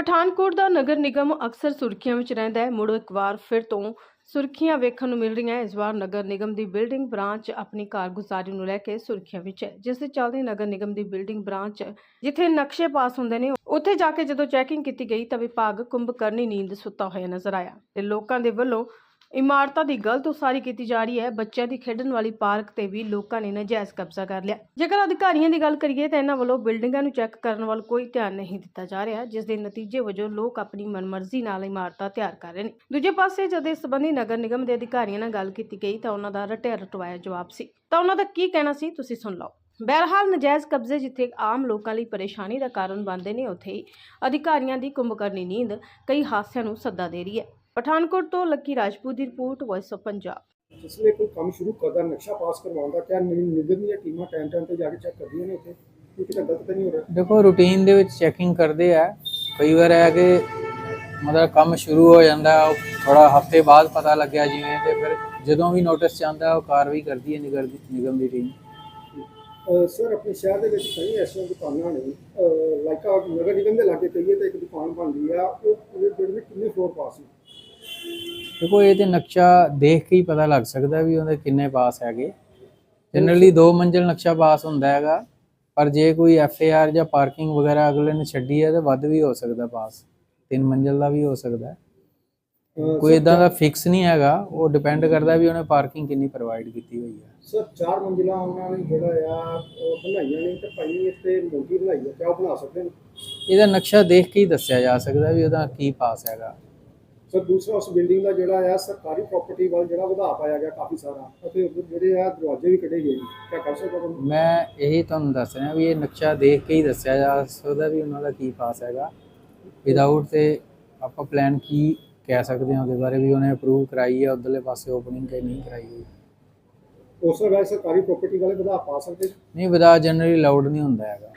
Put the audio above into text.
ਪਠਾਨਕੋਟ ਦਾ ਨਗਰ ਨਿਗਮ ਅਕਸਰ ਸੁਰਖੀਆਂ ਵਿੱਚ ਰਹਿੰਦਾ ਹੈ। ਮੁੜ ਇੱਕ ਵਾਰ ਫਿਰ ਤੋਂ ਸੁਰਖੀਆਂ ਵੇਖਣ ਨੂੰ ਮਿਲ ਰਹੀਆਂ ਇਸ ਵਾਰ ਨਗਰ ਨਿਗਮ ਦੀ ਬਿਲਡਿੰਗ ਬ੍ਰਾਂਚ ਆਪਣੀ ਕਾਰਗੁਜ਼ਾਰੀ ਨੂੰ ਲੈ ਕੇ ਸੁਰਖੀਆਂ ਵਿੱਚ ਹੈ, ਜਿਸ ਦੇ ਚੱਲਦੇ ਨਗਰ ਨਿਗਮ ਦੀ ਬਿਲਡਿੰਗ ਬ੍ਰਾਂਚ ਜਿੱਥੇ ਨਕਸ਼ੇ ਪਾਸ ਹੁੰਦੇ ਨੇ, ਉੱਥੇ ਜਾ ਕੇ ਜਦੋਂ ਚੈਕਿੰਗ ਕੀਤੀ ਗਈ ਤਾਂ ਵਿਭਾਗ ਕੁੰਭਕਰਨੀ ਨੀਂਦ ਸੁੱਤਾ ਹੋਇਆ ਨਜ਼ਰ ਆਇਆ ਤੇ ਲੋਕਾਂ ਦੇ ਵੱਲੋਂ ਇਮਾਰਤਾਂ ਦੀ ਗਲਤ ਉਸਾਰੀ ਕੀਤੀ ਜਾ ਰਹੀ ਹੈ। ਬੱਚਿਆਂ ਦੀ ਖੇਡਣ ਵਾਲੀ ਪਾਰਕ ਤੇ ਵੀ ਲੋਕਾਂ ਨੇ ਨਜਾਇਜ਼ ਕਬਜ਼ਾ ਕਰ ਲਿਆ। ਜੇਕਰ ਅਧਿਕਾਰੀਆਂ ਦੀ ਗੱਲ ਕਰੀਏ ਤਾਂ ਇਹਨਾਂ ਵੱਲੋਂ ਬਿਲਡਿੰਗਾਂ ਨੂੰ ਚੈੱਕ ਕਰਨ ਵੱਲ ਕੋਈ ਧਿਆਨ ਨਹੀਂ ਦਿੱਤਾ ਜਾ ਰਿਹਾ, ਜਿਸ ਦੇ ਨਤੀਜੇ ਵਜੋਂ ਲੋਕ ਆਪਣੀ ਮਨਮਰਜ਼ੀ ਨਾਲ ਇਮਾਰਤਾਂ ਤਿਆਰ ਕਰ ਰਹੇ ਨੇ। ਦੂਜੇ ਪਾਸੇ ਜਦ ਇਸ ਸੰਬੰਧੀ ਨਗਰ ਨਿਗਮ ਦੇ ਅਧਿਕਾਰੀਆਂ ਨਾਲ ਗੱਲ ਕੀਤੀ ਗਈ ਤਾਂ ਉਹਨਾਂ ਦਾ ਰਟਿਆ ਰਟਵਾਇਆ ਜਵਾਬ ਸੀ। ਤਾਂ ਉਹਨਾਂ ਦਾ ਕੀ ਕਹਿਣਾ ਸੀ, ਤੁਸੀਂ ਸੁਣ ਲਓ। ਬਹਿਰਹਾਲ ਨਜਾਇਜ਼ ਕਬਜ਼ੇ ਜਿੱਥੇ ਆਮ ਲੋਕਾਂ ਲਈ ਪਰੇਸ਼ਾਨੀ ਦਾ ਕਾਰਨ ਬਣਦੇ ਨੇ, ਉੱਥੇ ਹੀ ਅਧਿਕਾਰੀਆਂ ਦੀ ਕੁੰਭਕਰਨੀ ਨੀਂਦ ਕਈ ਹਾਦਸਿਆਂ ਨੂੰ ਸੱਦਾ ਦੇ ਰਹੀ ਹੈ। ਪਠਾਨਕੋਟ ਤੋਂ ਲੱਕੀ ਰਾਜਪੂਤ ਦੀ ਰਿਪੋਰਟ ਵੌਇਸ ਆਫ ਪੰਜਾਬ ਜਿਸ ਲਈ ਕੋਈ ਕੰਮ ਸ਼ੁਰੂ ਕਰਦਾ ਨਕਸ਼ਾ ਪਾਸ ਕਰਵਾਉਂਦਾ ਕਿਆ ਨਿ- ਨਿਗਮ ਦੀਆਂ ਟੀਮਾਂ ਟਾਈਮ ਟਾਈਮ ਤੇ ਜਾ ਕੇ ਚੈੱਕ ਕਰਦੀਆਂ ਨੇ ਉੱਥੇ ਕਿ ਕਿਤੇ ਗਲਤ ਤਾਂ ਨਹੀਂ ਹੋ ਰਿਹਾ? ਦੇਖੋ ਰੂਟੀਨ ਦੇ ਵਿੱਚ ਚੈਕਿੰਗ ਕਰਦੇ ਆ। ਕਈ ਵਾਰ ਹੈ ਕਿ ਮਤਲਬ ਕੰਮ ਸ਼ੁਰੂ ਹੋ ਜਾਂਦਾ ਥੋੜਾ ਹਫ਼ਤੇ ਬਾਅਦ ਪਤਾ ਲੱਗਿਆ ਜਿਵੇਂ ਤੇ ਫਿਰ ਜਦੋਂ ਵੀ ਨੋਟਿਸ ਜਾਂਦਾ ਉਹ ਕਾਰਵਾਈ ਕਰਦੀ ਹੈ ਨਿਗਰ ਨਿਗਮ ਦੀ ਟੀਮ ਸਰ ਆਪਣੇ ਸ਼ਹਿਰ ਦੇ ਵਿੱਚ ਕਈ ਐਸੀਆਂ ਦੁਕਾਨਾਂ ਨੇ। ਲਾਈਕ ਨਗਰ ਨਿਗਮ ਦੇ ਲਾਗੇ ਕਹੀਏ ਤਾਂ ਇੱਕ ਦੁਕਾਨ ਬਣਦੀ ਆ ਉਹ ਉਹਦੇ ਵਿੱਚ ਕਿੰਨੇ ਫਲੋਰ ਪਾਸ ਨੇ? ਦੇਖੋ ਇਹ ਤੇ ਨਕਸ਼ਾ ਦੇਖ ਕੇ ਹੀ ਪਤਾ ਲੱਗ ਸਕਦਾ ਵੀ ਉਹਦੇ ਕਿੰਨੇ ਪਾਸ ਹੈਗੇ। ਜਨਰਲੀ ਦੋ ਮੰਜ਼ਿਲ ਨਕਸ਼ਾ ਪਾਸ ਹੁੰਦਾ ਹੈਗਾ ਪਰ ਜੇ ਕੋਈ ਐਫ ਏ ਆਰ ਜਾਂ ਪਾਰਕਿੰਗ ਵਗੈਰਾ ਅਗਲੇ ਨੇ ਛੱਡੀ ਹੈ ਤਾਂ ਵੱਧ ਵੀ ਹੋ ਸਕਦਾ ਪਾਸ। ਤਿੰਨ ਮੰਜ਼ਿਲ ਦਾ ਵੀ ਹੋ ਸਕਦਾ ਹੈ। ਕੋਈ ਇਦਾਂ ਦਾ ਫਿਕਸ ਨਹੀਂ ਹੈਗਾ ਉਹ ਡਿਪੈਂਡ ਕਰਦਾ ਵੀ ਉਹਨੇ ਪਾਰਕਿੰਗ ਕਿੰਨੀ ਪ੍ਰੋਵਾਈਡ ਕੀਤੀ ਹੋਈ ਹੈ। ਸਰ ਚਾਰ ਮੰਜ਼ਿਲਾ ਉਹਨਾਂ ਨੇ ਜਿਹੜਾ ਆ ਉਹ ਬਣਾਈਆਂ ਨੇ ਤੇ ਭਾਈ ਇੱਥੇ ਮੋਟੀ ਬਣਾਈ ਆ ਕਿਆ ਬਣਾ ਸਕਦੇ ਨੇ? ਇਹਦਾ ਨਕਸ਼ਾ ਦੇਖ ਕੇ ਹੀ ਦੱਸਿਆ ਜਾ ਸਕਦਾ ਵੀ ਉਹਦਾ ਕੀ ਪਾਸ ਹੈਗਾ। ਸਰ ਦੂਸਰਾ ਉਸ ਬਿਲਡਿੰਗ ਦਾ ਜਿਹੜਾ ਆ ਸਰਕਾਰੀ ਪ੍ਰਾਪਰਟੀ ਵੱਲ ਜਿਹੜਾ ਵਧਾ ਪਾਇਆ ਗਿਆ ਕਾਫੀ ਸਾਰਾ। ਅਤੇ ਉੱਧਰ ਜਿਹੜੇ ਆ ਦਰਵਾਜ਼ੇ ਵੀ ਕੱਢੇ ਗਏ ਕਿਆ ਕਰ ਸਕਦਾ ਮੈਂ ਇਹੀ ਤੁਹਾਨੂੰ ਦੱਸ ਰਿਹਾ ਵੀ ਇਹ ਨਕਸ਼ਾ ਦੇਖ ਕੇ ਹੀ ਦੱਸਿਆ ਜਾ ਸਕਦਾ ਵੀ ਉਹਨਾਂ ਦਾ ਕੀ ਪਾਸ ਹੈਗਾ। ਵਿਦਆਊਟ ਤੇ ਆਪਾਂ ਪਲਾਨ ਕੀ ਕਹਿ ਸਕਦੇ ਹਾਂ ਉਹਦੇ ਬਾਰੇ ਵੀ ਉਹਨੇ ਅਪਰੂਵ ਕਰਾਈ ਹੈ ਉਧਰਲੇ ਪਾਸੇ ਓਪਨਿੰਗ ਤੇ ਨਹੀਂ ਕਰਾਈ ਹੋਈ। ਉਸ ਵਗੈਰ ਸਰਕਾਰੀ ਪ੍ਰਾਪਰਟੀ ਵਾਲੇ ਵਧਾ ਪਾ ਸਕਦੇ। ਨਹੀਂ ਵਿਦਾ ਜਨਰਲੀ ਅਲਾਉਡ ਨਹੀਂ ਹੁੰਦਾ ਹੈਗਾ।